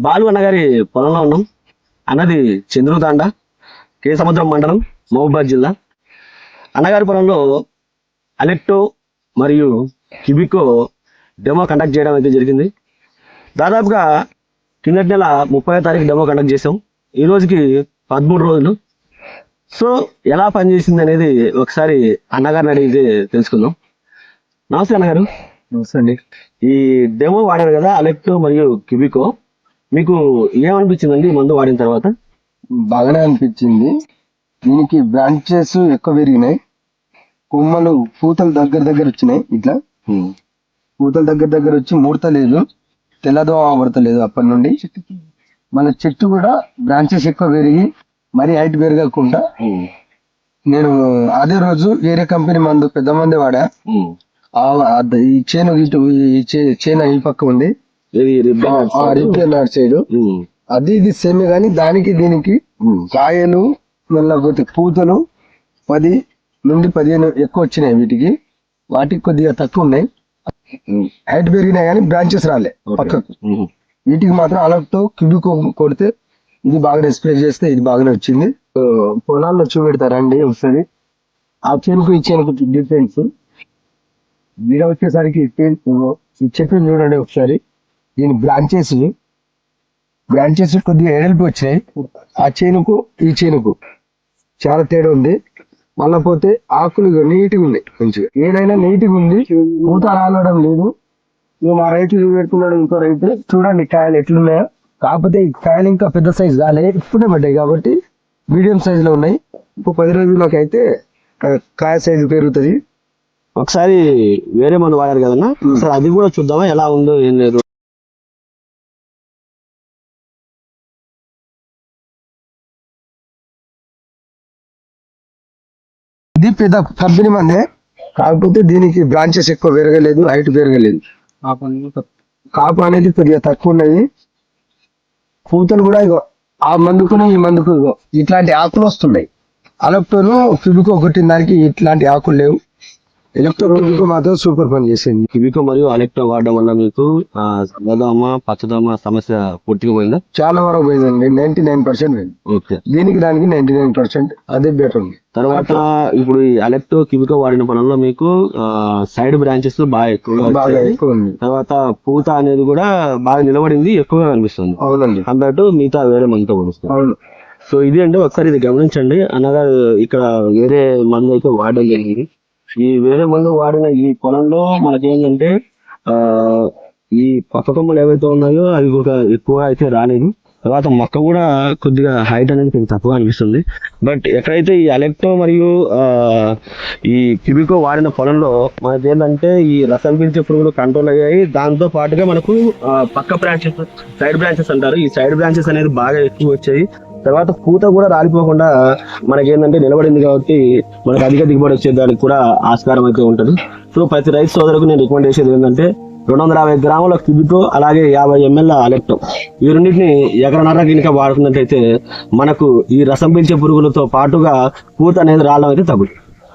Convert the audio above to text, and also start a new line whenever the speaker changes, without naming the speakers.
బాలు అన్నగారి పొలంలో ఉన్నాం. అన్నది చంద్రుతాండ కే సముద్రం మండలం మహబూబాద్ జిల్లా. అన్నగారి పొలంలో అలెక్టో మరియు కిబికో డెమో కండక్ట్ చేయడం అయితే జరిగింది. దాదాపుగా కిందటి నెల ముప్పై తారీఖు డెమో కండక్ట్ చేసాం ఈ రోజుకి పదమూడు రోజులు. సో ఎలా పనిచేసింది అనేది ఒకసారి అన్నగారిని అడిగితే తెలుసుకుందాం. నమస్తే అన్నగారు.
అండి.
ఈ డెమో వాడారు కదా అలెక్టో మరియు కిబికో మీకు ఏమనిపించిందండి మందు వాడిన తర్వాత?
బాగానే అనిపించింది. దీనికి బ్రాంచెస్ ఎక్కువ పెరిగినాయి. కొమ్మలు పూతలు దగ్గర దగ్గర వచ్చినాయి ఇట్లా. పూతలు దగ్గర దగ్గర వచ్చి ముడత లేదు తెల్లదోమ పడతలేదు అప్పటి నుండి. మన చెట్టు కూడా బ్రాంచెస్ ఎక్కువ పెరిగి మరీ హైట్ పెరగకుండా నేను అదే రోజు వేరే కంపెనీ మందు పెద్ద మంది వాడా. ఈ చేను ఇటు ఈ చేను ఈ పక్క ఉంది. సైడ్. అది ఇది సేమే కానీ దానికి దీనికి కాయలు మళ్ళీ పూతలు పది నుండి పదిహేను ఎక్కువ వచ్చినాయి వీటికి. వాటికి కొద్దిగా తక్కువ ఉన్నాయి. హైట్ పెరిగినాయి కానీ బ్రాంచెస్ రాలే పక్కకు. వీటికి మాత్రం అలర్ట్తో క్యూబిక్ కొడితే ఇది బాగా స్ప్రే చేస్తే ఇది బాగానే వచ్చింది. పొలాల్లో చూపెడతారండి ఒకసారి? ఆ చేనుకు ఈ చేనుకు డిఫరెన్స్ వీడ వచ్చేసరికి ఈ చెట్టు చూడండి ఒకసారి. దీని బ్రాంచెస్ బ్రాంచెస్ కొద్దిగా ఎడల్పి వచ్చినాయి ఆ చేనుకు ఈ చేనుకు చాలా తేడా ఉంది. మళ్ళా పోతే ఆకులు నీట్గా ఉన్నాయి మంచిగా. ఏదైనా నీట్గా ఉంది పూత రాలడం లేదు. ఇక మా రైతు పెట్టుకున్నాడు ఇంకో రైతు. చూడండి కాయలు ఎట్లున్నాయో. కాకపోతే ఈ కాయలు ఇంకా పెద్ద సైజ్ కాలే ఇప్పుడే పడ్డాయి కాబట్టి మీడియం సైజ్లో ఉన్నాయి. ఇంకో పది రోజుల్లోకి అయితే కాయ సైజు పెరుగుతుంది.
ఒకసారి వేరే మందు వాడారు కదన్నా? ఒకసారి అది కూడా చూద్దామా ఎలా ఉందో ఏం లేదు.
ఇది పెద్ద కంపెనీ మందే కాకపోతే దీనికి బ్రాంచెస్ ఎక్కువ పెరగలేదు హైట్ పెరగలేదు. కాపు అనేది కొద్దిగా తక్కువ ఉన్నది. పూతలు కూడా ఇగో ఆ మందుకును ఈ మందుకు ఇగో. ఇట్లాంటి ఆకులు వస్తున్నాయి. అలప్టోను ఫిబికో కొట్టిన దానికి ఇట్లాంటి ఆకులు లేవు. ఎలక్ట్రో మాత్రం సూపర్ పని చేసింది.
కిబికో మరియు అలెక్టో వాడడం వల్ల మీకు సన్నదోమ పచ్చదోమ సమస్య పూర్తిగా పోయిందా?
చాలా వరకు పోయిందండి. Ninety nine percent
okay.
దీనికి దానికి నైన్టీ నైన్ పర్సెంట్ అదే బెటర్ ఉంది.
తర్వాత ఇప్పుడు ఈ అలెక్టో కిబికో వాడిన పనుల్లో మీకు సైడ్ బ్రాంచెస్ బాగా.
ఎక్కువ ఉంది.
తర్వాత పూత అనేది కూడా బాగా నిలబడింది ఎక్కువగా కనిపిస్తుంది.
అవునండి.
కంపేర్ టు మిగతా వేరే మందుతో పోలుస్తుంది
అవును.
సో ఇది అంటే ఒకసారి ఇది గమనించండి. అనగా ఇక్కడ వేరే మందు అయితే వాడడం జరిగింది. ఈ వేరే మందు వాడిన ఈ పొలంలో మనకేంటంటే ఆ ఈ పక్క కొమ్మలు ఏవైతే ఉన్నాయో అవి ఒక ఎక్కువ అయితే రాలేదు. తర్వాత మొక్క కూడా కొద్దిగా హైట్ అనేది కొంచెం తక్కువ అనిపిస్తుంది. బట్ ఎక్కడైతే ఈ అలెక్టో మరియు ఈ క్యూబికో వాడిన పొలంలో మనకి ఏంటంటే ఈ రసం పీల్చే పురుగులు కంట్రోల్ అయ్యాయి. దాంతో పాటుగా మనకు పక్క బ్రాంచెస్ సైడ్ బ్రాంచెస్ అంటారు. ఈ సైడ్ బ్రాంచెస్ అనేది బాగా ఎక్కువ వచ్చాయి. తర్వాత పూత కూడా రాలిపోకుండా మనకేంటంటే నిలబడింది కాబట్టి మనకి అధిక దిగుబడి వచ్చేదానికి కూడా ఆస్కారం అయితే ఉంటుంది. సో ప్రతి రైతు సోదరుకు నేను రికమెండ్ చేసేది ఏంటంటే రెండు వందల యాభై గ్రాముల కిబితో అలాగే యాభై ఎంఎల్ అలెక్టో. ఈ రెండింటిని ఎకరన్నర గినక వాడుకున్నట్టయితే మనకు ఈ రసం పీల్చే పురుగులతో పాటుగా పూత అనేది రావడం అయితే తగ్గుతుంది